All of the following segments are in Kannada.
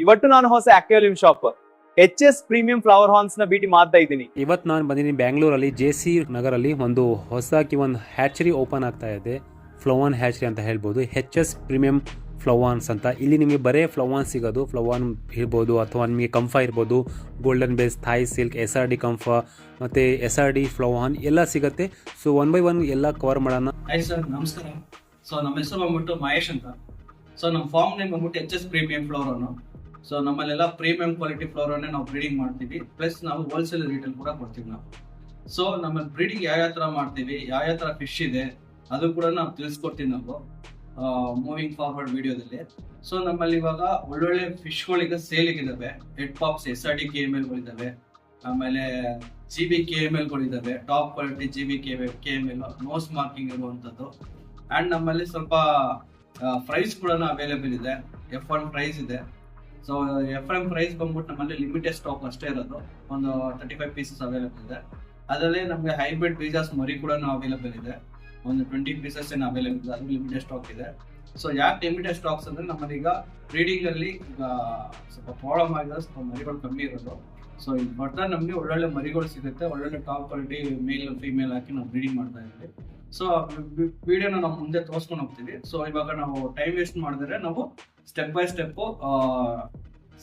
ಇವತ್ತು ನಾನು ಹೊಸ aquarium shop. H S premium flower ಹಾರ್ನ್ಸ್ನ ಭೇಟಿ ಮಾಡ್ತಾ ಇದ್ದೀನಿ. ಇವತ್ತು ನಾನು ಬಂದಿದ್ದೀನಿ ಬ್ಯಾಂಗ್ಳೂರಲ್ಲಿ ಜೆ ಸಿ ನಗರಲ್ಲಿ ಒಂದು ಹೊಸಕಿ ಒಂದು ಹ್ಯಾಚರಿ ಓಪನ್ ಆಗ್ತಾ ಇದೆ. ಫ್ಲವನ್ ಹ್ಯಾಚರಿ ಅಂತ ಹೇಳ್ಬೋದು. ಹೆಚ್ ಎಸ್ ಪ್ರೀಮಿಯಂ ಫ್ಲವಾನ್ಸ್ ಅಂತ. ಇಲ್ಲಿ ನಿಮಗೆ ಬರೇ ಫ್ಲವಾನ್ ಸಿಗೋದು. ಫ್ಲವಾನ್ ಇರ್ಬೋದು ಅಥವಾ ನಿಮಗೆ ಕಂಫಾ ಇರ್ಬೋದು. Golden base Thai silk S R D Kamfa ಮತ್ತು ಎಸ್ ಆರ್ ಡಿ ಫ್ಲವಾನ್ ಎಲ್ಲ ಸಿಗುತ್ತೆ. ಸೊ ಒನ್ ಬೈ ಒನ್ ಎಲ್ಲ ಕವರ್ ಮಾಡೋಣ. ಹಾಯ್ ಸರ್ ನಮಸ್ಕಾರ. ಸೊ ನಮ್ಮ ಹೆಸರು ಬಂದ್ಬಿಟ್ಟು ಮಹೇಶ್ ಅಂತ. ಸೊ ನಮ್ಮ ಫಾರ್ಮ್ ನೇಮ್ ಬಂದ್ಬಿಟ್ಟು ಎಚ್ ಎಸ್ ಪ್ರೀಮಿಯಂ ಫ್ಲೋರನ್ನು ಸೊ ನಮ್ಮಲ್ಲೆಲ್ಲ ಪ್ರೀಮಿಯಂ ಕ್ವಾಲಿಟಿ ಫ್ಲೋರನ್ನೇ ನಾವು ಬ್ರೀಡಿಂಗ್ ಮಾಡ್ತೀವಿ. ಪ್ಲಸ್ ನಾವು ಹೋಲ್ಸೇಲ್ ರೇಟಲ್ಲಿ ಕೂಡ ಕೊಡ್ತೀವಿ ನಾವು. ಸೊ ನಮ್ಮಲ್ಲಿ ಬ್ರೀಡಿಂಗ್ ಯಾವ ಯಾವ ಥರ ಮಾಡ್ತೀವಿ ಯಾವ ಯಾವ ಥರ ಫಿಶ್ ಇದೆ, ಅದು ಕೂಡ ನಾವು ತಿಳಿಸ್ಕೊಡ್ತೀವಿ ನಾವು ಮೂವಿಂಗ್ ಫಾರ್ವರ್ಡ್ ವಿಡಿಯೋದಲ್ಲಿ ಸೊ ನಮ್ಮಲ್ಲಿ ಇವಾಗ ಒಳ್ಳೊಳ್ಳೆ ಫಿಶ್ಗಳೀಗ ಸೇಲಿಗಿದ್ದಾವೆ head pops S R D K M ಎಲ್ಗಳಿದ್ದಾವೆ ಆಮೇಲೆ G B K M ಎಲ್ಗಳಿದ್ದಾವೆ top quality G B K K M L nose marking ಇರುವಂಥದ್ದು. ಆ್ಯಂಡ್ ನಮ್ಮಲ್ಲಿ ಸ್ವಲ್ಪ ಪ್ರೈಸ್ ಕೂಡ ಅವೈಲೇಬಲ್ ಇದೆ. ಎಫ್ ಒನ್ ಪ್ರೈಸ್ ಇದೆ. ಸೊ ಎಫ್ ಎಂ ಪ್ರೈಸ್ ಬಂದ್ಬಿಟ್ಟು ನಮ್ಮಲ್ಲಿ ಲಿಮಿಟೆಡ್ ಸ್ಟಾಕ್ ಅಷ್ಟೇ ಇರೋದು. ಒಂದು ತರ್ಟಿ ಫೈವ್ ಪೀಸಸ್ ಅವೈಲೇಬಲ್ ಇದೆ. ಅದರಲ್ಲಿ ನಮಗೆ ಹೈಬ್ರಿಡ್ ಬೀಜಾಸ್ ಮರಿ ಕೂಡ ಅವೈಲೇಬಲ್ ಇದೆ. ಒಂದು ಟ್ವೆಂಟಿ ಪೀಸಸ್ ಏನು ಅವೈಲೇಬಲ್ ಅದು ಲಿಮಿಟೆಡ್ ಸ್ಟಾಕ್ ಇದೆ. ಸೊ ಯಾಕೆ ಲಿಮಿಟೆಡ್ ಸ್ಟಾಕ್ಸ್ ಅಂದ್ರೆ ನಮ್ಮಲ್ಲಿ ಈಗ ಬ್ರೀಡಿಂಗ್ ಅಲ್ಲಿ ಈಗ ಸ್ವಲ್ಪ ಪ್ರಾಬ್ಲಮ್ ಆಗಿದೆ. ಸ್ವಲ್ಪ ಮರಿಗಳು ಕಮ್ಮಿ ಇರೋದು. ಸೊ ಇದು ಬರ್ತಾ ನಮಗೆ ಒಳ್ಳೊಳ್ಳೆ ಮರಿಗಳು ಸಿಗುತ್ತೆ. ಒಳ್ಳೊಳ್ಳೆ ಟಾಪ್ ಕ್ವಾಲಿಟಿ ಮೇಲ್ ಫೀಮೇಲ್ ಹಾಕಿ ನಾವು ಬ್ರೀಡಿಂಗ್ ಮಾಡ್ತಾ ಇದ್ದೀವಿ. ಸೊ ವಿಡಿಯೋನ ನಾವು ಮುಂದೆ ತೋರಿಸ್ಕೊಂಡು ಹೋಗ್ತೀವಿ. ಸೊ ಇವಾಗ ನಾವು ಟೈಮ್ ವೇಸ್ಟ್ ಮಾಡಿದ್ರೆ ನಾವು ಸ್ಟೆಪ್ ಬೈ ಸ್ಟೆಪ್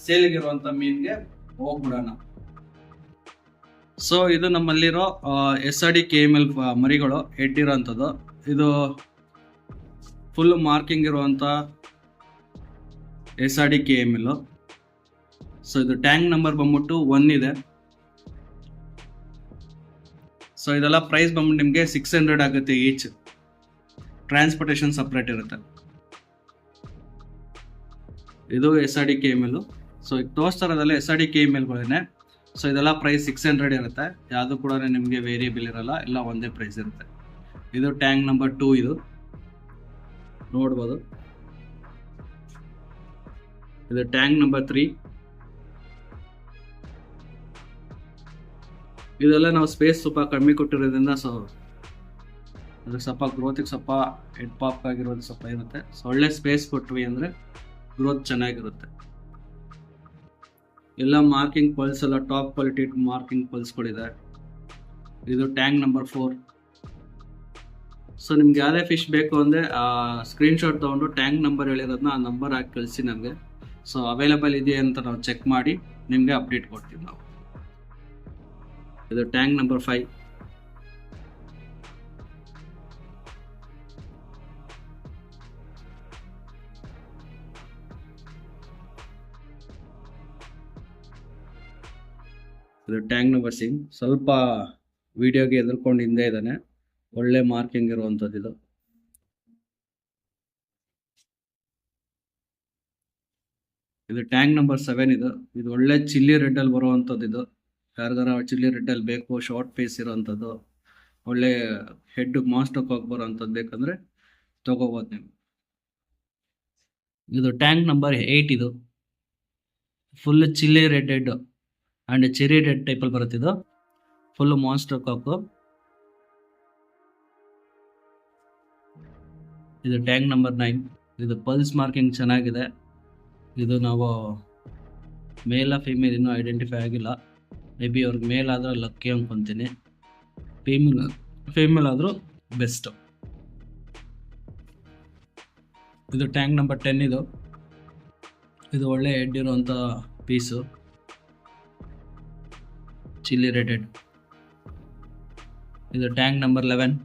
ಸೇಲಿಗಿರುವಂತ ಮೀನ್ಗೆ ಹೋಗ್ಬಿಡೋಣ. ಸೊ ಇದು ನಮ್ಮಲ್ಲಿರೋ S R D K M L ಮರಿಗಳು ಹೆಡ್ ಇರೋಂಥದ್ದು ಇದು ಫುಲ್ ಮಾರ್ಕಿಂಗ್ ಇರುವಂತ S R D K M L so ಇದು ಟ್ಯಾಂಕ್ ನಂಬರ್ ಬಂದ್ಬಿಟ್ಟು ಒನ್ ಇದೆ. ಸೊ ಇದೆಲ್ಲ ಪ್ರೈಸ್ ಬಂದ್ಬಿಟ್ಟು ನಿಮಗೆ ಸಿಕ್ಸ್ ಹಂಡ್ರೆಡ್ ಆಗುತ್ತೆ ಈಚ್ ಟ್ರಾನ್ಸ್ಪೋರ್ಟೇಷನ್ ಸಪ್ರೇಟ್ ಇರುತ್ತೆ. ಇದು S R D K M L so ಈಗ ತೋರಿಸ್ತಾ S R D K M ಎಲ್ಗಳೇನೆ so ಇದೆಲ್ಲ ಪ್ರೈಸ್ ಸಿಕ್ಸ್ ಹಂಡ್ರೆಡ್ ಇರುತ್ತೆ. ಯಾವುದು ಕೂಡ ನಿಮಗೆ ವೇರಿಯಬಲ್ ಇರಲ್ಲ, ಎಲ್ಲ ಒಂದೇ ಪ್ರೈಸ್ ಇರುತ್ತೆ. ಇದು ಟ್ಯಾಂಕ್ ನಂಬರ್ ಟೂ ಇದು. ನೋಡ್ಬೋದು. ಇದು ಟ್ಯಾಂಕ್ ನಂಬರ್ ತ್ರೀ ಇದೆಲ್ಲ ನಾವು ಸ್ಪೇಸ್ ಸ್ವಲ್ಪ ಕಮ್ಮಿ ಕೊಟ್ಟಿರೋದ್ರಿಂದ ಸೊ ಅದಕ್ಕೆ ಸ್ವಲ್ಪ ಗ್ರೋತಿಗೆ ಸ್ವಲ್ಪ ಹೆಡ್ ಪಾಪ್ ಆಗಿರೋದು ಸ್ವಲ್ಪ ಇರುತ್ತೆ. ಸೊ ಒಳ್ಳೆ ಸ್ಪೇಸ್ ಕೊಟ್ವಿ ಅಂದರೆ ಗ್ರೋತ್ ಚೆನ್ನಾಗಿರುತ್ತೆ. ಎಲ್ಲ ಮಾರ್ಕಿಂಗ್ ಪಲ್ಸ್ ಎಲ್ಲ ಟಾಪ್ ಕ್ವಾಲಿಟಿ ಮಾರ್ಕಿಂಗ್ ಪಲ್ಸ್ಗಳಿದೆ ಇದು ಟ್ಯಾಂಕ್ ನಂಬರ್ ಫೋರ್ ಸೊ ನಿಮ್ಗೆ ಯಾವುದೇ ಫಿಶ್ ಬೇಕು ಅಂದರೆ ಸ್ಕ್ರೀನ್ಶಾಟ್ ತೊಗೊಂಡು ಟ್ಯಾಂಕ್ ನಂಬರ್ ಹೇಳಿರೋದನ್ನ ಆ ನಂಬರ್ ಹಾಕಿ ಕಳಿಸಿ ನಮಗೆ. ಸೊ ಅವೈಲೇಬಲ್ ಇದೆಯಾ ಅಂತ ನಾವು ಚೆಕ್ ಮಾಡಿ, ನಿಮಗೆ ಅಪ್ಡೇಟ್ ಕೊಡ್ತೀವಿ ನಾವು. ಇದು ಟ್ಯಾಂಕ್ ನಂಬರ್ ಫೈವ್ ಇದು ಟ್ಯಾಂಕ್ ನಂಬರ್ ಸಿಂಗ್ ಸ್ವಲ್ಪ ವಿಡಿಯೋಗೆ ಎದುರ್ಕೊಂಡು ಹಿಂದೆ ಇದ್ದಾನೆ. ಒಳ್ಳೆ ಮಾರ್ಕಿಂಗ್ ಇರುವಂಥದ್ದು ಇದು. ಇದು ಟ್ಯಾಂಕ್ ನಂಬರ್ ಸೆವೆನ್ ಇದು. ಇದು ಒಳ್ಳೆ ಚಿಲ್ಲಿ ರೆಡ್ಡಲ್ಲಿ ಬರುವಂಥದ್ದು ಇದು. ಯಾರ್ದಾರ ಚಿಲ್ಲಿ ರೆಡ್ಡಲ್ಲಿ ಬೇಕು, ಶಾರ್ಟ್ ಪೀಸ್ ಇರೋವಂಥದ್ದು. ಒಳ್ಳೆ ಹೆಡ್ ಮಾಸ್ಟಕ್ ಹೋಗಿ ಬರೋವಂಥದ್ದು ಬೇಕಂದ್ರೆ ತಗೋಬೋದು ನೀವು. ಇದು ಟ್ಯಾಂಕ್ ನಂಬರ್ ಏಯ್ಟ್ ಇದು. Full chilli red head. And cherry red ಟೈಪಲ್ಲಿ ಬರುತ್ತಿದ್ದು ಫುಲ್ಲು ಫುಲ್ ಮಾನ್ಸ್ಟರ್ ಕಾಕು ಇದು ಟ್ಯಾಂಕ್ ನಂಬರ್ ನೈನ್ ಇದು ಪಲ್ಸ್ ಮಾರ್ಕಿಂಗ್ ಚೆನ್ನಾಗಿದೆ. ಇದು ನಾವು ಮೇಲ ಫೀಮೇಲ್ ಇನ್ನೂ ಐಡೆಂಟಿಫೈ ಆಗಿಲ್ಲ. ಮೇ ಬಿ ಅವ್ರಿಗೆ ಮೇಲ್ ಆದರೆ ಲಕ್ಕಿ ಅಂದ್ಕೊತೀನಿ ಫೀಮೇಲ್ ಫೀಮೇಲ್ ಆದರೂ ಬೆಸ್ಟು ಇದು ಟ್ಯಾಂಕ್ ನಂಬರ್ ಟೆನ್ ಇದು. ಇದು ಒಳ್ಳೆ ಹೆಡ್ ಇರುವಂಥ ಪೀಸು ಚಿಲ್ಲಿ rated. ಇದು ಟ್ಯಾಂಕ್ ನಂಬರ್ ಲೆವೆನ್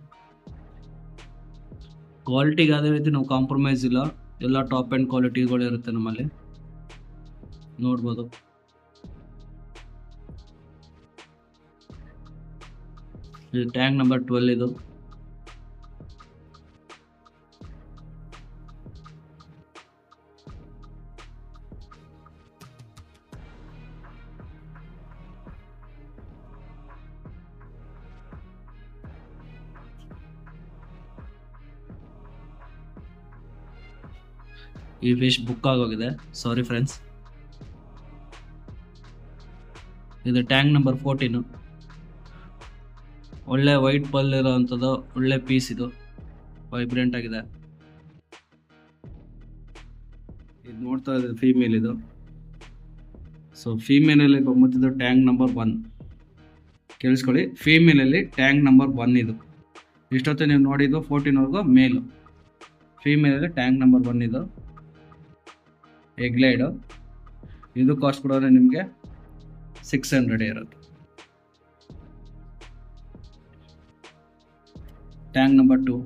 ಕ್ವಾಲಿಟಿಗೆ ಯಾವುದೇ ರೀತಿ ನಾವು ಕಾಂಪ್ರಮೈಸ್ ಇಲ್ಲ. ಎಲ್ಲ ಟಾಪ್ ಆ್ಯಂಡ್ ಕ್ವಾಲಿಟಿಗಳು ಇರುತ್ತೆ ನಮ್ಮಲ್ಲಿ. ನೋಡ್ಬೋದು. ಇದು ಟ್ಯಾಂಕ್ ನಂಬರ್ ಟ್ವೆಲ್ ಇದು. ಈ ಫಿಶ್ ಬುಕ್ ಆಗೋಗಿದೆ ಸಾರಿ ಫ್ರೆಂಡ್ಸ್ ಇದು ಟ್ಯಾಂಕ್ ನಂಬರ್ ಫೋರ್ಟೀನು. ಒಳ್ಳೆ ವೈಟ್ ಪಲ್ ಇರೋವಂಥದ್ದು, ಒಳ್ಳೆ ಪೀಸ್ ಇದು. ವೈಬ್ರೆಂಟ್ ಆಗಿದೆ. ಇದು ನೋಡ್ತಾ ಇದ್ದೀವಿ ಫೀಮೇಲ್ ಇದು. ಸೊ ಫೀಮೇಲಲ್ಲಿ ಬಂದ್ಬಿಟ್ಟಿದ್ದು ಟ್ಯಾಂಕ್ ನಂಬರ್ ಒನ್. ಕೇಳಿಸ್ಕೊಳ್ಳಿ. ಫೀಮೇಲಲ್ಲಿ ಟ್ಯಾಂಕ್ ನಂಬರ್ ಒನ್ ಇದು. ಇಷ್ಟೊತ್ತು ನೀವು ನೋಡಿದ್ದು ಫೋರ್ಟೀನ್ವರೆಗೂ ಮೇಲು. ಫೀಮೇಲಲ್ಲಿ ಟ್ಯಾಂಕ್ ನಂಬರ್ ಒನ್ ಇದು. ಎಗ್ಲೈಡು. ಇದು ಕಾಸ್ಟ್ ಕೊಡೋದ್ರೆ ನಿಮಗೆ ಸಿಕ್ಸ್ ಹಂಡ್ರೆಡ್ ಇರುತ್ತೆ. ಟ್ಯಾಂಕ್ ನಂಬರ್ ಟು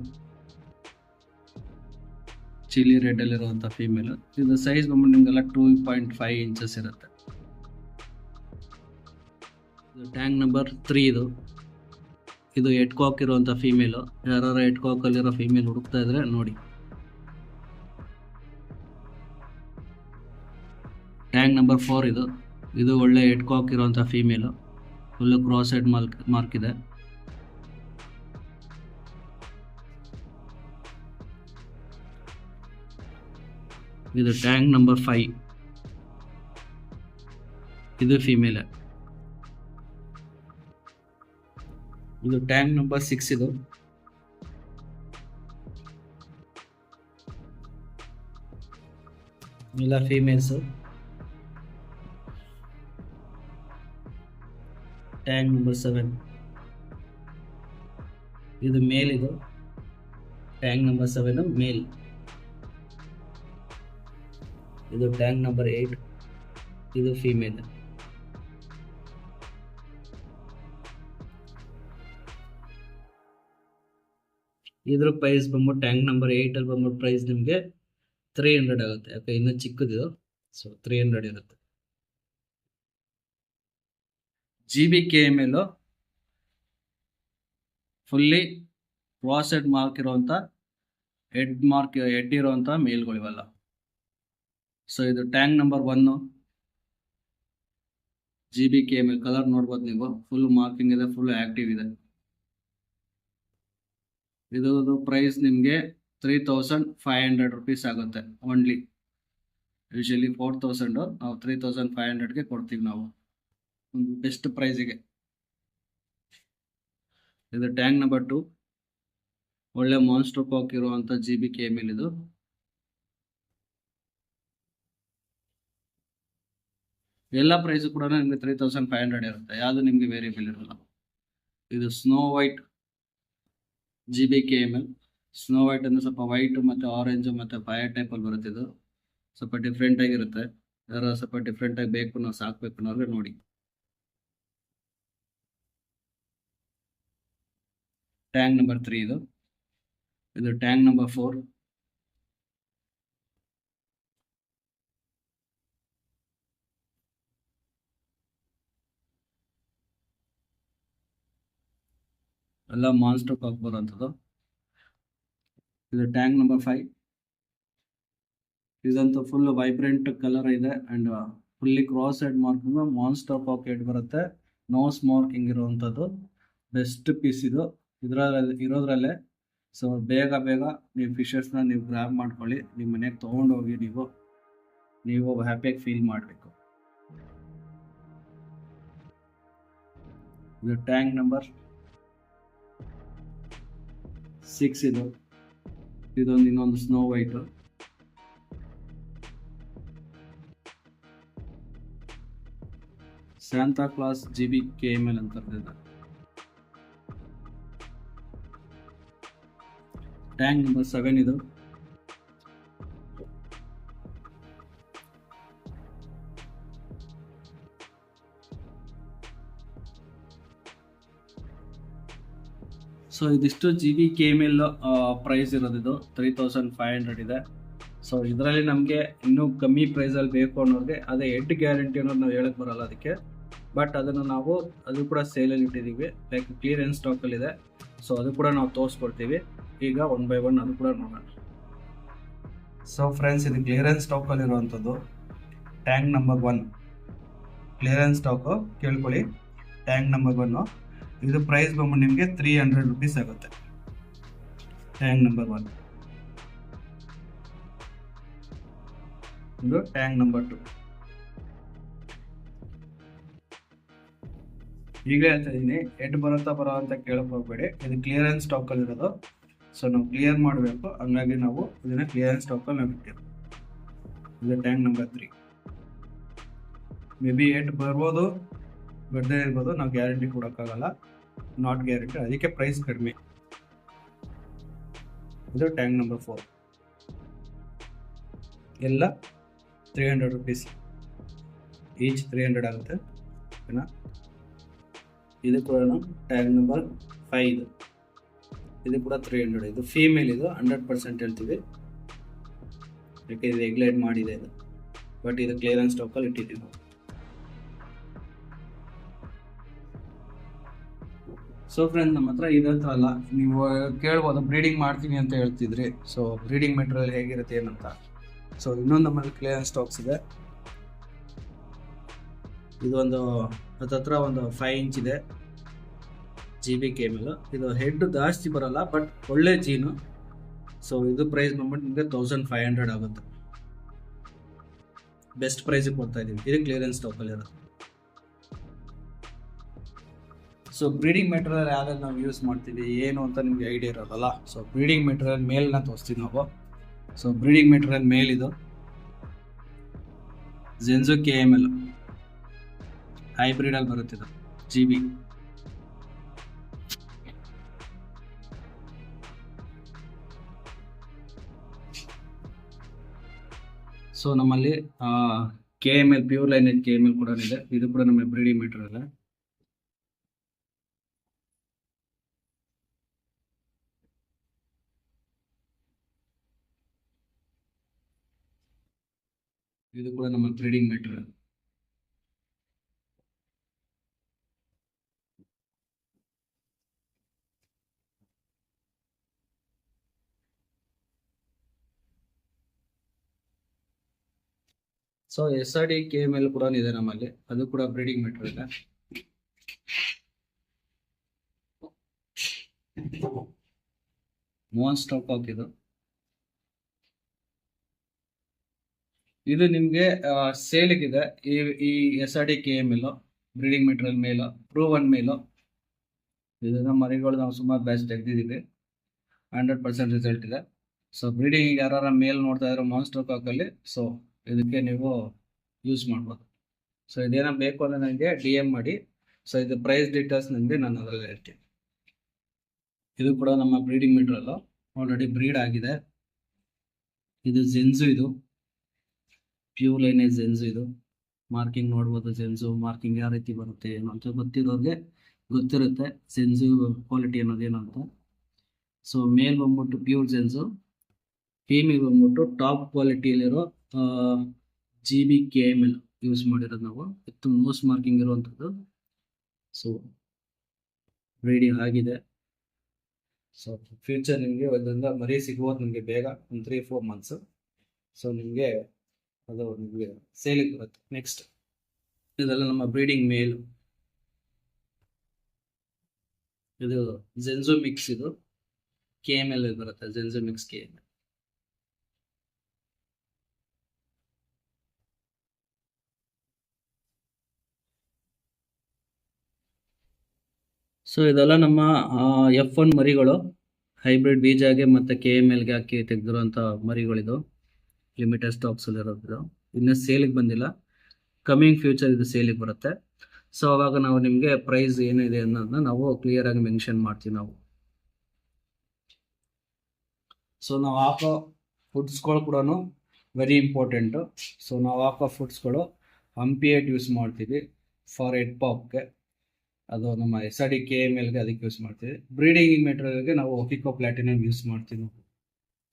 ಚಿಲ್ಲಿ ರೆಡ್ಡಲ್ಲಿರುವಂಥ ಫೀಮೇಲ್ ಇದು ಸೈಜ್ ಬಂದ್ಬಿಟ್ಟು ನಿಮಗೆಲ್ಲ ಟೂ ಪಾಯಿಂಟ್ ಫೈವ್ ಇಂಚಸ್ ಇರುತ್ತೆ. ಇದು ಟ್ಯಾಂಕ್ ನಂಬರ್ ತ್ರೀ ಇದು. ಇದು ಹೆಡ್ ಕಾಕ್ ಇರುವಂಥ ಫೀಮೇಲು ಯಾರು ಹೆಡ್ ಕಾಕಲ್ಲಿರೋ ಫೀಮೇಲ್ ಹುಡುಕ್ತಾ ಇದ್ರೆ ನೋಡಿ. ಟ್ಯಾಂಕ್ ನಂಬರ್ ಫೋರ್ ಇದು. ಇದು ಒಳ್ಳೆ ಹೆಡ್ ಕಾಕ್ ಇರುವಂಥ female full cross head mark mark ಇದೆ. ಇದು ಟ್ಯಾಂಕ್ ನಂಬರ್ ಫೈವ್ ಇದು ಫೀಮೇಲ್ ಇದು ಟ್ಯಾಂಕ್ ನಂಬರ್ ಸಿಕ್ಸ್ ಇದು. ಎಲ್ಲ ಫೀಮೇಲ್ಸು ಟ್ಯಾಂಕ್ ನಂಬರ್ ಸೆವೆನ್. ಇದು ಮೇಲ್ ಇದು. Tank number seven male. ಇದು ಟ್ಯಾಂಕ್ ನಂಬರ್ ಏಟ್. ಇದು ಫೀಮೇಲ್. ಇದ್ರ ಪ್ರೈಸ್ ಬಂದ್ಬಿಟ್ಟು ಟ್ಯಾಂಕ್ ನಂಬರ್ ಏಯ್ಟಲ್ಲಿ ಬಂದ್ಬಿಟ್ಟು ಪ್ರೈಸ್ ನಿಮಗೆ ತ್ರೀ ಹಂಡ್ರೆಡ್ ಆಗುತ್ತೆ. ಯಾಕೆ, ಇನ್ನೂ ಚಿಕ್ಕದಿದು. ಸೊ ತ್ರೀ ಹಂಡ್ರೆಡ್ ಇರುತ್ತೆ. G B K M L fully crossed mark ಇರುವಂಥ ಹೆಡ್ ಮಾರ್ಕ್ ಹೆಡ್ ಇರುವಂಥ ಮೇಲ್ಗಳಿವೆಲ್ಲ ಸೊ ಇದು tank number one G B K M L colour ನೋಡ್ಬೋದು ನೀವು. ಫುಲ್ ಮಾರ್ಕಿಂಗ್ ಇದೆ ಫುಲ್ ಆಕ್ಟಿವ್ ಇದೆ. ಇದು ಪ್ರೈಸ್ ನಿಮಗೆ three thousand five hundred rupees ಆಗುತ್ತೆ ಓನ್ಲಿ ಯೂಶಲಿ ಫೋರ್ ತೌಸಂಡು ನಾವು ತ್ರೀ ತೌಸಂಡ್ ಫೈವ್ ಹಂಡ್ರೆಡ್ಗೆ ಕೊಡ್ತೀವಿ ನಾವು. ಒಂದು ಬೆಸ್ಟ್ ಪ್ರೈಸಿಗೆ ಇದು ಟ್ಯಾಂಕ್ ನಂಬರ್ ಟು ಒಳ್ಳೆ ಮಾನ್ಸ್ಟರ್ ಪಾಕ್ ಇರುವಂತ ಜಿ ಬಿ ಕೆ ಇದು. ಎಲ್ಲ ಪ್ರೈಸ್ ಕೂಡ ನಿಮಗೆ ತ್ರೀ ತೌಸಂಡ್ ಫೈವ್ ಹಂಡ್ರೆಡ್ ಇರುತ್ತೆ. ಯಾವುದು ನಿಮಗೆ ವೇರಿಯಬಲ್ ಇರಲ್ಲ. ಇದು snow white G B K snow white ಅಂದ್ರೆ ಸ್ವಲ್ಪ ವೈಟ್ ಮತ್ತೆ ಆರೆಂಜ್ ಮತ್ತೆ ಫೈರ್ ಟೈಪಲ್ಲಿ ಬರುತ್ತೆ ಇದು. ಸ್ವಲ್ಪ ಡಿಫ್ರೆಂಟ್ ಆಗಿರುತ್ತೆ. ಯಾರೋ ಸ್ವಲ್ಪ ಡಿಫ್ರೆಂಟ್ ಆಗಿ ಬೇಕು ನಾವು ಸಾಕ್ಬೇಕು ಅನ್ನೋದ್ರೆ ನೋಡಿ. ಟ್ಯಾಂಕ್ ನಂಬರ್ ತ್ರೀ ಇದು. ಇದು ಟ್ಯಾಂಕ್ ನಂಬರ್ ಫೋರ್. ಎಲ್ಲ ಮಾನ್ಸ್ಟರ್ ಕಾಕ್ ಬರುವಂಥದ್ದು ಇದು ಟ್ಯಾಂಕ್ ನಂಬರ್ ಫೈವ್. ಇದಂತೂ ಫುಲ್ ವೈಬ್ರೆಂಟ್ ಕಲರ್ ಇದೆ and fully cross head marking monster pocket ಬರುತ್ತೆ. ನೋ ಸ್ಮಾರ್ಕಿಂಗ್ ಇರುವಂಥದ್ದು. ಬೆಸ್ಟ್ ಪೀಸ್ ಇದು. ಇದರಲ್ಲಿ ಇರೋದ್ರಲ್ಲೇ. ಸೊ ಬೇಗ ಬೇಗ ನೀವು ಫಿಶಸ್ನ ನೀವು ಗ್ರ್ಯಾಬ್ ಮಾಡ್ಕೊಳ್ಳಿ. ನಿಮ್ಮ ಮನೆಗೆ ತೊಗೊಂಡೋಗಿ ನೀವು ನೀವು ಹ್ಯಾಪಿಯಾಗಿ ಫೀಲ್ ಮಾಡಬೇಕು. ಇದು ಟ್ಯಾಂಕ್ ನಂಬರ್ ಸಿಕ್ಸ್ ಇದು. ಇದೊಂದು ಇನ್ನೊಂದು snow white Santa Claus G B K M L ಅಂತ ಟ್ಯಾಂಕ್ ನಂಬರ್ ಸೆವೆನ್ ಇದು. ಸೊ ಇದಿಷ್ಟು G B K M L price ಇರೋದಿದು three thousand five hundred ಇದೆ. ಸೊ ಇದರಲ್ಲಿ ನಮಗೆ ಇನ್ನೂ ಕಮ್ಮಿ ಪ್ರೈಸಲ್ಲಿ ಬೇಕು ಅನ್ನೋರಿಗೆ ಅದೇ ಎಡ್ ಗ್ಯಾರಂಟಿ ಅನ್ನೋದು ನಾವು ಹೇಳಕ್ಕೆ ಬರಲ್ಲ ಅದಕ್ಕೆ. ಬಟ್ ಅದನ್ನು ನಾವು, ಅದು ಕೂಡ ಸೇಲಲ್ಲಿ ಇಟ್ಟಿದ್ದೀವಿ ಲೈಕ್ ಕ್ಲಿಯರೆನ್ಸ್ ಸ್ಟಾಕಲ್ಲಿದೆ ಸೊ ಅದು ಕೂಡ ನಾವು ತೋರಿಸ್ಕೊಡ್ತೀವಿ. ಈಗ ಒನ್ ಬೈ ಒನ್ ಅದು ಕೂಡ ನೋಡೋಣ. ಸೊ ಫ್ರೆಂಡ್ಸ್ ಇದು ಕ್ಲಿಯರೆನ್ಸ್ ಸ್ಟಾಕಲ್ಲಿ ಇರುವಂಥದ್ದು tank number one clearance stock ಕೇಳ್ಕೊಳ್ಳಿ. ಟ್ಯಾಂಕ್ ನಂಬರ್ ಒನ್ನು ಇದು ಪ್ರೈಸ್ ಬಂದ್ಬಿಟ್ಟು ನಿಮಗೆ ತ್ರೀ ಹಂಡ್ರೆಡ್ ರುಪೀಸ್ ಆಗುತ್ತೆ. ಟ್ಯಾಂಕ್ ನಂಬರ್ ಒನ್ ಇದು ಟ್ಯಾಂಕ್ ನಂಬರ್ ಟು ಈಗಲೇ ಹೇಳ್ತಾ ಇದ್ದೀನಿ ಎಡ್ ಬರುತ್ತಾ ಬರೋ ಅಂತ ಕೇಳಕ್ ಹೋಗ್ಬೇಡಿ. ಇದು ಕ್ಲಿಯರೆನ್ಸ್ ಸ್ಟಾಕಲ್ಲಿ ಇರೋದು. ಸೊ ನಾವು ಕ್ಲಿಯರ್ ಮಾಡಬೇಕು. ಹಂಗಾಗಿ ನಾವು ಇದನ್ನು ಕ್ಲಿಯರೆನ್ಸ್ ಸ್ಟಾಕಲ್ಲಿ ನಾವು ಇಟ್ಟಿರೋದು. ಇದು tank number three maybe eight ಬರ್ಬೋದು, ಬರ್ದೇ ಇರ್ಬೋದು, ನಾವು ಗ್ಯಾರಂಟಿ ಕೊಡೋಕ್ಕಾಗಲ್ಲ. ನಾಟ್ ಗ್ಯಾರಂಟಿ ಅದಕ್ಕೆ ಪ್ರೈಸ್ ಕಡಿಮೆ. ಇದು ಟ್ಯಾಂಕ್ ನಂಬರ್ ಫೋರ್ ಎಲ್ಲ three hundred rupees each three hundred ಆಗುತ್ತೆ. ಓಕೆನಾ ಇದು ಕೂಡ ಟ್ಯಾಂಕ್ ನಂಬರ್ ಫೈವ್ ಇದು ಕೂಡ ತ್ರೀ ಹಂಡ್ರೆಡ್ ಇದು ಫೀಮೇಲ್ ಇದು ಹಂಡ್ರೆಡ್ ಪರ್ಸೆಂಟ್ ಹೇಳ್ತೀವಿ. ಯಾಕೆ ಇದು ಎಗ್ಲೈಡ್ ಮಾಡಿದೆ ಇದು. ಬಟ್ ಇದು ಕ್ಲಿಯರೆನ್ಸ್ ಸ್ಟಾಕಲ್ಲಿ ಇಟ್ಟಿದ್ದೀವಿ. ಸೊ ಫ್ರೆಂಡ್ ನಮ್ಮ ಹತ್ರ ಇದೇ ಥರ ಅಲ್ಲ. ನೀವು ಕೇಳ್ಬೋದು ಬ್ರೀಡಿಂಗ್ ಮಾಡ್ತೀನಿ ಅಂತ ಹೇಳ್ತಿದ್ರಿ. ಸೊ ಬ್ರೀಡಿಂಗ್ ಮೆಟೀರಿಯಲ್ ಹೇಗಿರುತ್ತೆ, ಏನಂತ. ಸೊ ಇನ್ನೊಂದು ನಮ್ಮಲ್ಲಿ ಕ್ಲಿಯರೆನ್ಸ್ ಸ್ಟಾಕ್ಸ್ ಇದೆ. ಇದೊಂದು ಹತ್ತತ್ರ ಒಂದು ಫೈವ್ ಇಂಚ್ ಇದೆ. ಜಿ ಬಿ ಕೇಮಲ್ ಇದು. ಹೆಡ್ ಜಾಸ್ತಿ ಬರಲ್ಲ ಬಟ್ ಒಳ್ಳೆ ಜೀನು ಸೊ ಇದು ಪ್ರೈಸ್ ಬಂದ್ಬಿಟ್ಟು ನಿಮಗೆ ತೌಸಂಡ್ ಫೈವ್ ಹಂಡ್ರೆಡ್ ಆಗುತ್ತೆ. ಬೆಸ್ಟ್ ಪ್ರೈಸಿಗೆ ಕೊಡ್ತಾ ಇದ್ದೀವಿ ಇದು ಕ್ಲಿಯರೆನ್ಸ್ ಇರೋದು ಸೊ ಬ್ರೀಡಿಂಗ್ ಮೆಟೀರಿಯಲ್ ಯಾವ್ದಾದ್ರು ನಾವು ಯೂಸ್ ಮಾಡ್ತೀವಿ, ಏನು ಅಂತ ನಿಮಗೆ ಐಡಿಯಾ ಇರೋದಲ್ಲ? ಸೊ ಬ್ರೀಡಿಂಗ್ ಮೆಟೀರಿಯಲ್ ಮೇಲ್ನ ತೋರಿಸ್ತೀವಿ ನಾವು. ಸೊ ಬ್ರೀಡಿಂಗ್ ಮೆಟೀರಿಯಲ್ ಮೇಲ್ ಇದು ಜೆನ್ಸು ಕೆ ಎಂ ಎಲ್ ಹೈಬ್ರಿಡಲ್ಲಿ ಬರುತ್ತೆ ಇದು ಜಿ ಬಿ ಸೊ ನಮ್ಮಲ್ಲಿ K M L pure line K M L ಕೂಡ ಇದೆ ಇದು ಕೂಡ ನಮ್ಮ ಬ್ರೀಡಿಂಗ್ ಮೆಟೀರಿಯಲ್ ಇದು ಕೂಡ ನಮ್ಮ breeding material so S R D K M L ಕೂಡ ಇದೆ ನಮ್ಮಲ್ಲಿ. ಅದು ಕೂಡ ಬ್ರೀಡಿಂಗ್ ಮೆಟೀರಿಯಲ್ ಮೋಹನ್ ಸ್ಟಾಕ್ ಆಕ್ ಇದು ಇದು ನಿಮ್ಗೆ ಸೇಲಿಗಿದೆ. ಈ ಈ S R D K M L breeding material male proven male ಇದನ್ನ ಮರಿಗಳು ನಾವು ಸುಮಾರು ಬ್ಯಾಚ್ ತೆಗೆದಿದ್ದೀವಿ. ಹಂಡ್ರೆಡ್ ಪರ್ಸೆಂಟ್ ರಿಸಲ್ಟ್ ಇದೆ. ಸೊ ಬ್ರೀಡಿಂಗ್ ಯಾರು ಮೇಲ್ ನೋಡ್ತಾ ಇದ್ರೆ ಮಾನ್ಸ್ಟರ್ ಕಾಕಲ್ಲಿ ಸೊ ಇದಕ್ಕೆ ನೀವು ಯೂಸ್ ಮಾಡ್ಬೋದು. ಸೊ ಇದೇನೋ ಬೇಕು ಅಂದರೆ ನನಗೆ ಡಿ ಎಂ ಮಾಡಿ. ಸೊ ಇದು ಪ್ರೈಸ್ ಡೀಟೇಲ್ಸ್ ನನಗೆ ನಾನು ಅದರಲ್ಲಿ ಹೇಳ್ತೀನಿ. ಇದು ಕೂಡ ನಮ್ಮ ಬ್ರೀಡಿಂಗ್ ಮೀಟ್ರಲ್ಲು ಆಲ್ರೆಡಿ ಬ್ರೀಡ್ ಆಗಿದೆ. ಇದು ಜೆನ್ಸು ಇದು. ಪ್ಯೂ ಲೈನೇಜ್ ಜೆನ್ಸು ಇದು. ಮಾರ್ಕಿಂಗ್ ನೋಡ್ಬೋದು ಜೆನ್ಸು ಮಾರ್ಕಿಂಗ್ ಯಾವ ರೀತಿ ಬರುತ್ತೆ, ಏನು ಅಂತ ಗೊತ್ತಿರೋರಿಗೆ ಗೊತ್ತಿರುತ್ತೆ ಜೆನ್ಸು ಕ್ವಾಲಿಟಿ ಅನ್ನೋದೇನು ಅಂತ. ಸೊ ಮೇಲ್ ಬಂದ್ಬಿಟ್ಟು ಪ್ಯೂರ್ ಜೆನ್ಸು ಫೀಮೇಲ್ ಬಂದ್ಬಿಟ್ಟು top ಕ್ವಾಲಿಟಿಯಲ್ಲಿರೋ G B K M L use ಮಾಡಿರೋದು ನಾವು. ವಿತ್ ಮೋಸ್ಟ್ ಮಾರ್ಕಿಂಗ್ ಇರುವಂಥದ್ದು ಸೊ ರೆಡಿ ಆಗಿದೆ. ಸೊ ಫ್ಯೂಚರ್ ನಿಮಗೆ ಅದರಿಂದ ಮರಿ ಸಿಗ್ಬೋದು ನಿಮಗೆ ಬೇಗ ಒಂದು ತ್ರೀ ಫೋರ್ ಮಂತ್ಸ್ ಸೊ ನಿಮಗೆ ಅದು ನಿಮಗೆ ಸೇಲಿಗೆ ಬರುತ್ತೆ. ನೆಕ್ಸ್ಟ್ ಇದೆಲ್ಲ ನಮ್ಮ ಬ್ರೀಡಿಂಗ್ ಮೇಲ್ ಇದು ಜೆನ್ಸೋ ಮಿಕ್ಸ್ ಇದು. ಕೆ ಎಂ ಎಲ್ ಬರುತ್ತೆ. ಜೆನ್ಸೋ mix K M L so ಇದೆಲ್ಲ ನಮ್ಮ ಎಫ್ ಒನ್ ಮರಿಗಳು ಹೈಬ್ರಿಡ್ ಬೀಜಾಗೆ ಮತ್ತು ಕೆ ಎಂ ಎಲ್ಗೆ ಹಾಕಿ ತೆಗೆದಿರುವಂಥ ಮರಿಗಳಿದು ಲಿಮಿಟೆಡ್ ಸ್ಟಾಕ್ಸಲ್ಲಿ ಇರೋದು ಇನ್ನೂ ಸೇಲಿಗೆ ಬಂದಿಲ್ಲ. ಕಮಿಂಗ್ ಫ್ಯೂಚರ್ ಇದು ಸೇಲಿಗೆ ಬರುತ್ತೆ. ಸೊ ಅವಾಗ ನಾವು ನಿಮಗೆ ಪ್ರೈಸ್ ಏನಿದೆ ಅನ್ನೋದನ್ನ ನಾವು ಕ್ಲಿಯರಾಗಿ ಮೆನ್ಷನ್ ಮಾಡ್ತೀವಿ ನಾವು. ಸೊ ನಾವು ಹಾಕೋ ಫುಡ್ಸ್ಗಳು ಕೂಡ ವೆರಿ ಇಂಪಾರ್ಟೆಂಟು ಸೊ ನಾವು ಹಾಕೋ ಫುಡ್ಸ್ಗಳು ಹಂಪಿಯೇಟ್ ಯೂಸ್ ಮಾಡ್ತೀವಿ. ಫಾರ್ ಎಡ್ ಪಾಪ್ಗೆ ಅದು ನಮ್ಮ S R D K M ಎಲ್ಗೆ ಅದಕ್ಕೆ ಯೂಸ್ ಮಾಡ್ತೀವಿ. ಬ್ರೀಡಿಂಗ್ ಮೆಟೀರಿಯಲ್ಗೆ ನಾವು ಒಫಿಕೋ ಪ್ಲಾಟಿನಮ್ ಯೂಸ್ ಮಾಡ್ತೀವಿ ನಾವು.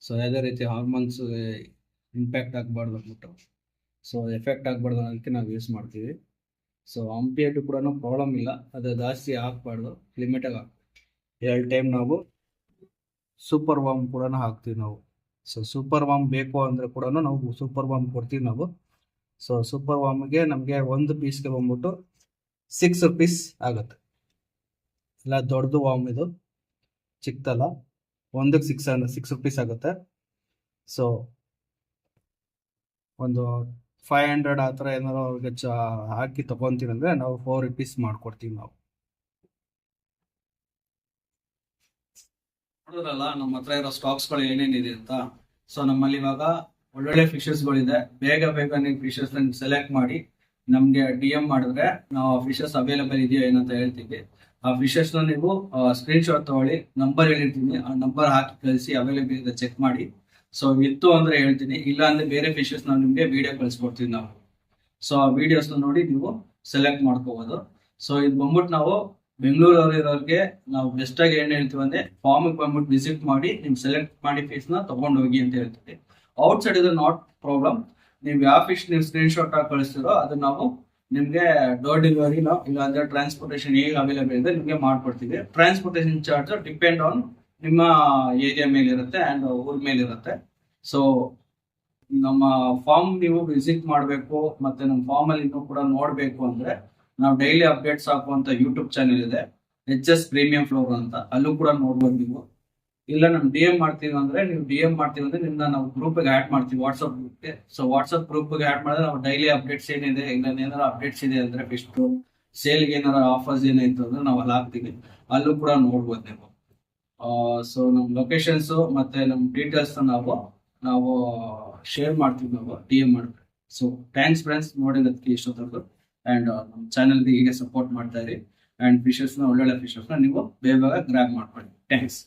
ಸೊ ಯಾವುದೇ ರೀತಿ ಹಾರ್ಮೋನ್ಸ್ ಇಂಪ್ಯಾಕ್ಟ್ ಆಗಬಾರ್ದು ಅಂದ್ಬಿಟ್ಟು. ಸೊ ಎಫೆಕ್ಟ್ ಆಗಬಾರ್ದು ಅನ್ನೋದಕ್ಕೆ ನಾವು ಯೂಸ್ ಮಾಡ್ತೀವಿ. ಸೊ ಹಂಪಿಯೇಟು ಕೂಡ ಪ್ರಾಬ್ಲಮ್ ಇಲ್ಲ. ಅದು ಜಾಸ್ತಿ ಹಾಕ್ಬಾರ್ದು. ಲಿಮಿಟಾಗಿ ಹಾಕ್ಬೇಕು. ಎರಡು ಟೈಮ್ ನಾವು ಸೂಪರ್ ವಾಮ್ ಕೂಡ ಹಾಕ್ತೀವಿ ನಾವು. ಸೊ ಸೂಪರ್ ವಾಮ್ ಬೇಕು ಅಂದರೆ ಕೂಡ ನಾವು ಸೂಪರ್ ವಾಮ್ ಕೊಡ್ತೀವಿ ನಾವು. ಸೊ ಸೂಪರ್ ವಾಮ್ಗೆ ನಮಗೆ ಒಂದು ಪೀಸ್ಗೆ ಬಂದ್ಬಿಟ್ಟು ಸಿಕ್ಸ್ ರುಪೀಸ್ ಆಗುತ್ತೆ. ಇಲ್ಲ, ದೊಡ್ಡದು ವಾಮ್ ಇದು, ಚಿಕ್ಕದಲ್ಲ, ಒಂದಕ್ಕೆ ಸಿಕ್ಸ್ ಸಿಕ್ಸ್ ರುಪೀಸ್ ಆಗುತ್ತೆ. ಸೊ ಒಂದು ಫೈವ್ ಹಂಡ್ರೆಡ್ ಆ ಥರ ಏನಾರು ಅವ್ರಿಗೆ ಚ, ಹಾಕಿ ತೊಗೊತೀವಿ ಅಂದರೆ ನಾವು ಫೋರ್ ರುಪೀಸ್ ಮಾಡಿಕೊಡ್ತೀವಿ ನಾವು. ನೋಡಿದ್ರಲ್ಲ, ನಮ್ಮ ಹತ್ರ ಇರೋ ಸ್ಟಾಕ್ಸ್ಗಳು ಏನೇನಿದೆ ಅಂತ? ಸೊ ನಮ್ಮಲ್ಲಿ ಇವಾಗ ಒಳ್ಳೊಳ್ಳೆ ಫಿಶಸ್ಗಳಿದೆ ಬೇಗ ಬೇಗ ನೀವು ಫಿಶಸ್ ಸೆಲೆಕ್ಟ್ ಮಾಡಿ ನಮ್ಗೆ ಡಿ ಎಂ ಮಾಡಿದ್ರೆ ನಾವು ಫಿಶಸ್ ಅವೈಲೇಬಲ್ ಇದೆಯೋ ಏನಂತ ಹೇಳ್ತೀವಿ. ಆ ಫಿಶಸ್ನ ನೀವು ಸ್ಕ್ರೀನ್ ಶಾಟ್ ತಗೊಳ್ಳಿ ನಂಬರ್ ಹೇಳಿರ್ತೀನಿ, ಆ ನಂಬರ್ ಹಾಕಿ ಕಳಿಸಿ ಅವೈಲೇಬಲ್ ಇದೆ ಚೆಕ್ ಮಾಡಿ. ಸೊ ಇತ್ತು ಅಂದ್ರೆ ಹೇಳ್ತೀನಿ, ಇಲ್ಲ ಅಂದ್ರೆ ಬೇರೆ ಫಿಶಸ್ ನಾವು ನಿಮ್ಗೆ ವಿಡಿಯೋ ಕಳಿಸ್ಕೊಡ್ತೀವಿ ನಾವು. ಸೊ ಆ ವಿಡಿಯೋಸ್ ನೋಡಿ ನೀವು ಸೆಲೆಕ್ಟ್ ಮಾಡ್ಕೋಬಹುದು ಸೊ ಇದು ಬಂದ್ಬಿಟ್ಟು ನಾವು ಬೆಂಗಳೂರಲ್ಲಿರೋರಿಗೆ ನಾವು ಬೆಸ್ಟ್ ಆಗಿ ಏನ್ ಹೇಳ್ತೀವಿ ಅಂದ್ರೆ ಫಾರ್ಮ್ ಬಂದ್ಬಿಟ್ಟು ವಿಸಿಟ್ ಮಾಡಿ, ನಿಮ್ ಸೆಲೆಕ್ಟ್ ಮಾಡಿ ಫೀಸ್ನ ತಗೊಂಡು ಹೋಗಿ ಅಂತ ಹೇಳ್ತೀವಿ. ಔಟ್ ಸೈಡ್ ಇದು ನಾಟ್ ಪ್ರಾಬ್ಲಮ್ ನೀವು ಯಾವ ಫಿಶ್ ನೀವು ಸ್ಕ್ರೀನ್ ಶಾಟ್ ಆಗಿ ಕಳಿಸ್ತೀರೋ ಅದನ್ನ ನಾವು ನಿಮ್ಗೆ ಡೋರ್ ಡೆಲಿವರಿ ಇಲ್ಲ ಅಂದ್ರೆ ಟ್ರಾನ್ಸ್ಪೋರ್ಟೇಷನ್ ಹೇಗೆ ಅವೈಲೇಬಲ್ ಇದೆ ನಿಮ್ಗೆ ಮಾಡ್ಕೊಡ್ತೀವಿ. ಟ್ರಾನ್ಸ್ಪೋರ್ಟೇಷನ್ ಚಾರ್ಜ್ ಡಿಪೆಂಡ್ ಆನ್ ನಿಮ್ಮ ಏರಿಯಾ ಮೇಲೆ ಇರುತ್ತೆ ಅಂಡ್ ಊರ್ ಮೇಲೆ ಇರುತ್ತೆ ಸೊ ನಮ್ಮ ಫಾರ್ಮ್ ನೀವು ವಿಸಿಟ್ ಮಾಡಬೇಕು ಮತ್ತೆ ನಮ್ಮ ಫಾರ್ಮ್ ಅಲ್ಲಿ ಇನ್ನೂ ಕೂಡ ನೋಡಬೇಕು ಅಂದ್ರೆ ನಾವು ಡೈಲಿ ಅಪ್ಡೇಟ್ಸ್ ಹಾಕುವಂತ ಯೂಟ್ಯೂಬ್ ಚಾನೆಲ್ ಇದೆ. ಎಚ್ ಎಸ್ ಪ್ರೀಮಿಯಂ ಫ್ಲೋರ್ ಅಂತ. ಅಲ್ಲೂ ಕೂಡ ನೋಡ್ಬೋದು ನೀವು. ಇಲ್ಲ, ನಮ್ ಡಿ ಎಂ ಮಾಡ್ತೀವಿ ಅಂದ್ರೆ ನೀವು ಡಿ ಎಂ ಮಾಡ್ತೀವಿ ಅಂದ್ರೆ ನಿಮ್ನ ನಾವು ಗ್ರೂಪ್ಗೆ ಆಡ್ ಮಾಡ್ತೀವಿ ವಾಟ್ಸ್ಆಪ್ ಗ್ರೂಪ್ಗೆ ಸೊ ವಾಟ್ಸ್ಆಪ್ ಗ್ರೂಪ್ಗೆ ಆಡ್ ಮಾಡಿದ್ರೆ ನಾವು ಡೈಲಿ ಅಪ್ಡೇಟ್ಸ್ ಏನಿದೆ ಇಲ್ಲ ಏನಾರ ಅಪ್ಡೇಟ್ಸ್ ಇದೆ ಅಂದ್ರೆ ಫಿಸ್ಟ್ ಸೇಲ್ಗೆ ಏನಾರ ಆಫರ್ಸ್ ಏನಾಯ್ತು ಅಂದ್ರೆ ನಾವು ಅಲ್ಲಿ ಹಾಕ್ತೀವಿ. ಅಲ್ಲೂ ಕೂಡ ನೋಡ್ಬೋದು ನೀವು. ಸೊ ನಮ್ ಲೊಕೇಶನ್ಸ್ ಮತ್ತೆ ನಮ್ ಡೀಟೇಲ್ಸ್ ನಾವು ನಾವು ಶೇರ್ ಮಾಡ್ತೀವಿ ನಾವು ಡಿ ಎಂ ಮಾಡ್ತೀವಿ ಸೊ ಥ್ಯಾಂಕ್ಸ್ ಫ್ರೆಂಡ್ಸ್ ನೋಡಿರೋದಕ್ಕೆ ಇಷ್ಟೊತ್ತವರೆಗೂ ಅಂಡ್ ನಮ್ಮ ಚಾನಲ್ಗೆ ಹೀಗೆ ಸಪೋರ್ಟ್ ಮಾಡ್ತಾ ಇರಿ. ಅಂಡ್ನ, ಒಳ್ಳೊಳ್ಳೆ ಫಿಶಸ್ನ ನ ನೀವು ಬೇಗ ಬೇಗ ಗ್ರ್ಯಾಬ್ ಮಾಡ್ಕೊಳ್ಳಿ. ಥ್ಯಾಂಕ್ಸ್